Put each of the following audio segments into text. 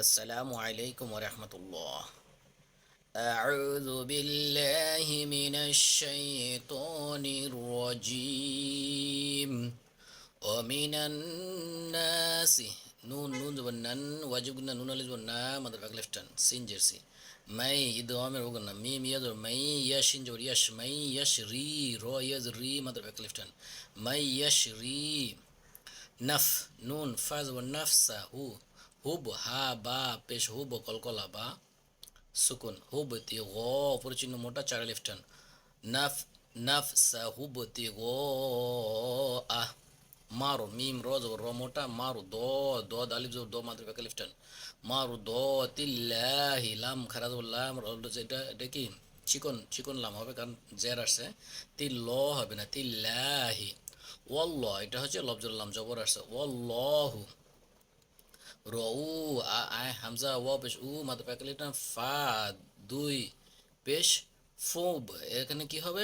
السلام عليكم ورحمة الله. أعوذ بالله من الشيطان الرجيم. ومن الناس نون نون زبنن وجبنا نون لزبنا مدر بقى لفتن سين جرسي. مي إدغام روغنا مي يزر مي يشين جور يش ماي يش ري رو يزري مدر باك لفتن ماي يش ري نف نون فاز ونفسه হুব হা বা পেশ হুব কলকলা বা সুকুন হুব তি গ অপরিচিহ্ন মোটা চার লিফটান নফ নফ সা হুবতি গ আহ মারু মিম রোজ র মোটা মারু দ দ আলিফ জোর দ মাদ্র বেকা লিফটান মারু দ তিল্লাহি লাম খারাজ লাম এটা এটা কি চিকন চিকন লাম হবে কারণ জের আসছে তিল ল হবে না তিল্লাহি ওয়াল্লাহ এটা হচ্ছে লফজুল্লাম জবর আসছে ওয়াল্লাহু রউ আয় হামজা ওয়া পেশ উ মাত্র প্যাকেলিটা ফা দুই পেশ ফুব এখানে কি হবে?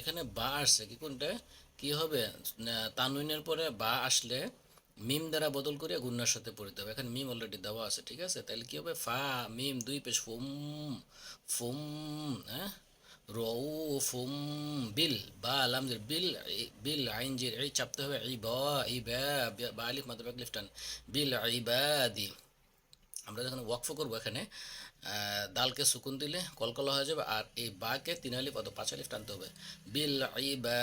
এখানে বা আসছে, কি কোনটা? কি হবে? তানুইনের পরে বা আসলে মিম দ্বারা বদল করে গুন্নার সাথে পড়িতে হবে। এখানে মিম অলরেডি দেওয়া আছে, ঠিক আছে? তাহলে কি হবে? ফা, মিম, দুই পেশ ফুম ফুম হ্যাঁ? রউফুম বিল, বা আলামজের বিল বিল আইনজির এই চাপতে হবে এই বা এই বা আলিফ মাত্র লিফটান। বিল ইবাদি। আমরা যখন ওয়াকফ করব এখানে দালকে সুকুন দিলে কলকলা হয়ে যাবে, আর এই বাকে তিন আলিফ অত পাঁচ আলিফ টানতে হবে। বিল ইবাদ।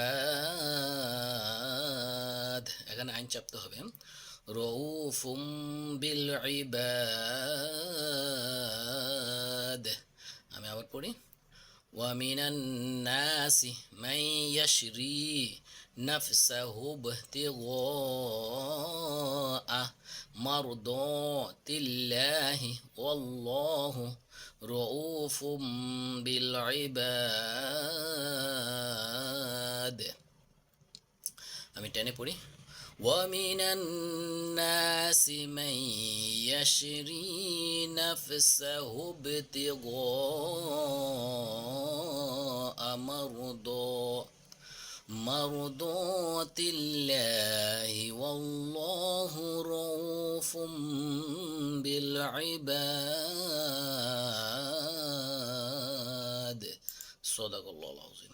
এখানে আইন চাপতে হবে। রউফুম বিল ইবাদ। আমি আবার পড়ি। ومن الناس من يشري نفسه ابتغاء مرضات الله والله رؤوف بالعباد আমি টেনে পড়ি ومن الناس من يشري نفسه ابتغاء مرضى مرضات الله والله رؤوف بالعباد. صدق الله العظيم.